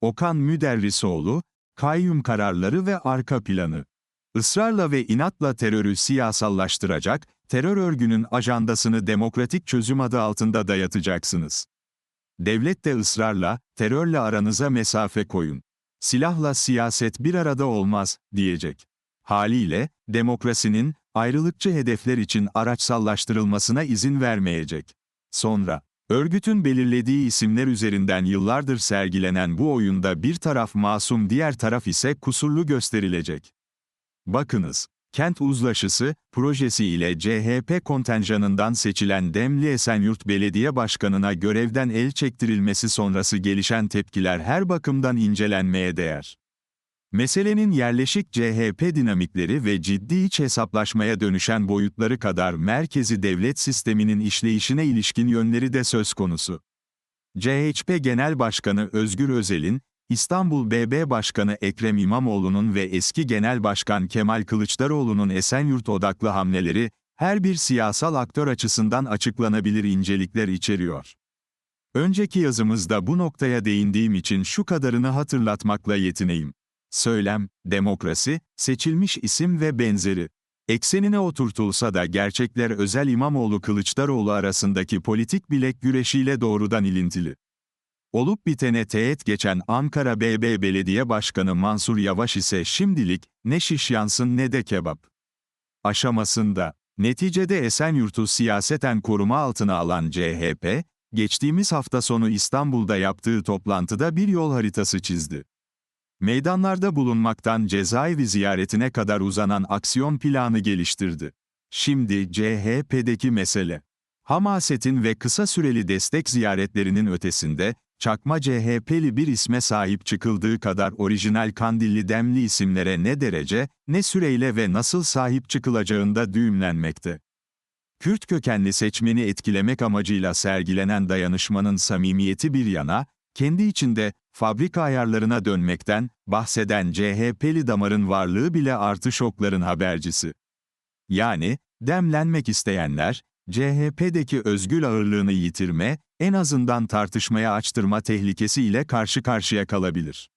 Okan Müderrisoğlu, kayyum kararları ve arka planı. Israrla ve inatla terörü siyasallaştıracak, terör örgünün ajandasını demokratik çözüm adı altında dayatacaksınız. Devlet de ısrarla, terörle aranıza mesafe koyun. Silahla siyaset bir arada olmaz, diyecek. Haliyle, demokrasinin, ayrılıkçı hedefler için araçsallaştırılmasına izin vermeyecek. Sonra, örgütün belirlediği isimler üzerinden yıllardır sergilenen bu oyunda bir taraf masum diğer taraf ise kusurlu gösterilecek. Bakınız, Kent Uzlaşısı, projesi ile CHP kontenjanından seçilen Demli Esenyurt Belediye Başkanı'na görevden el çektirilmesi sonrası gelişen tepkiler her bakımdan incelenmeye değer. Meselenin yerleşik CHP dinamikleri ve ciddi iç hesaplaşmaya dönüşen boyutları kadar merkezi devlet sisteminin işleyişine ilişkin yönleri de söz konusu. CHP Genel Başkanı Özgür Özel'in, İstanbul BB Başkanı Ekrem İmamoğlu'nun ve eski Genel Başkan Kemal Kılıçdaroğlu'nun Esenyurt odaklı hamleleri, her bir siyasal aktör açısından açıklanabilir incelikler içeriyor. Önceki yazımızda bu noktaya değindiğim için şu kadarını hatırlatmakla yetineyim. Söylem, demokrasi, seçilmiş isim ve benzeri. Eksenine oturtulsa da gerçekler özel İmamoğlu Kılıçdaroğlu arasındaki politik bilek güreşiyle doğrudan ilintili. Olup bitene teğet geçen Ankara BB Belediye Başkanı Mansur Yavaş ise şimdilik ne şiş yansın ne de kebap. Aşamasında, neticede Esenyurt'u siyaseten koruma altına alan CHP, geçtiğimiz hafta sonu İstanbul'da yaptığı toplantıda bir yol haritası çizdi. Meydanlarda bulunmaktan cezaevi ziyaretine kadar uzanan aksiyon planı geliştirdi. Şimdi CHP'deki mesele. Hamasetin ve kısa süreli destek ziyaretlerinin ötesinde, çakma CHP'li bir isme sahip çıkıldığı kadar orijinal Kandilli Demli isimlere ne derece, ne süreyle ve nasıl sahip çıkılacağında düğümlenmekte. Kürt kökenli seçmeni etkilemek amacıyla sergilenen dayanışmanın samimiyeti bir yana, kendi içinde fabrika ayarlarına dönmekten bahseden CHP'li damarın varlığı bile artı şokların habercisi. Yani, demlenmek isteyenler, CHP'deki özgül ağırlığını yitirme, en azından tartışmaya açtırma tehlikesiyle karşı karşıya kalabilir.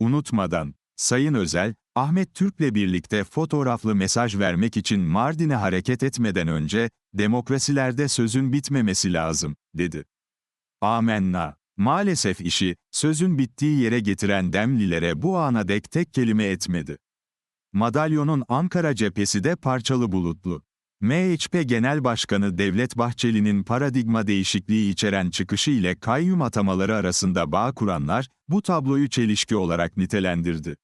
Unutmadan, Sayın Özel, Ahmet Türk'le birlikte fotoğraflı mesaj vermek için Mardin'e hareket etmeden önce, demokrasilerde sözün bitmemesi lazım, dedi. Amenna. Maalesef işi, sözün bittiği yere getiren Demlilere bu ana dek tek kelime etmedi. Madalyonun Ankara cephesi de parçalı bulutlu. MHP Genel Başkanı Devlet Bahçeli'nin paradigma değişikliği içeren çıkışı ile kayyum atamaları arasında bağ kuranlar, bu tabloyu çelişki olarak nitelendirdi.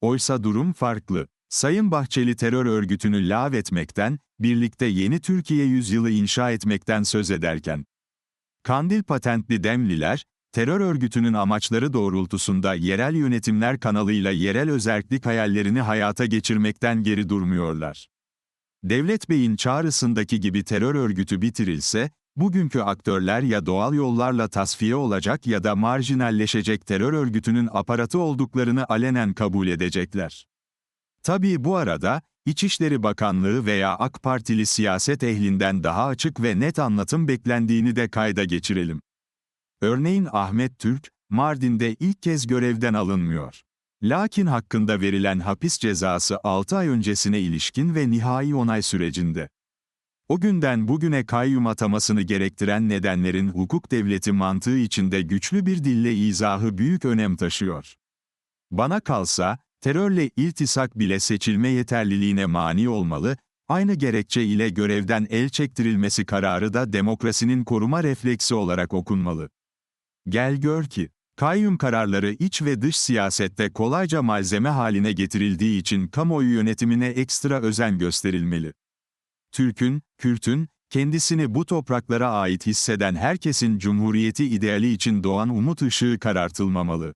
Oysa durum farklı. Sayın Bahçeli terör örgütünü lağvetmekten, birlikte yeni Türkiye yüzyılı inşa etmekten söz ederken, Kandil patentli Demliler, terör örgütünün amaçları doğrultusunda yerel yönetimler kanalıyla yerel özerklik hayallerini hayata geçirmekten geri durmuyorlar. Devlet Bey'in çağrısındaki gibi terör örgütü bitirilse, bugünkü aktörler ya doğal yollarla tasfiye olacak ya da marjinalleşecek terör örgütünün aparatı olduklarını alenen kabul edecekler. Tabii bu arada, İçişleri Bakanlığı veya AK Partili siyaset ehlinden daha açık ve net anlatım beklendiğini de kayda geçirelim. Örneğin Ahmet Türk, Mardin'de ilk kez görevden alınmıyor. Lakin hakkında verilen hapis cezası 6 ay öncesine ilişkin ve nihai onay sürecinde. O günden bugüne kayyum atamasını gerektiren nedenlerin hukuk devleti mantığı içinde güçlü bir dille izahı büyük önem taşıyor. Bana kalsa, terörle iltisak bile seçilme yeterliliğine mani olmalı, aynı gerekçe ile görevden el çektirilmesi kararı da demokrasinin koruma refleksi olarak okunmalı. Gel gör ki, kayyum kararları iç ve dış siyasette kolayca malzeme haline getirildiği için kamuoyu yönetimine ekstra özen gösterilmeli. Türk'ün, Kürt'ün, kendisini bu topraklara ait hisseden herkesin cumhuriyeti ideali için doğan umut ışığı karartılmamalı.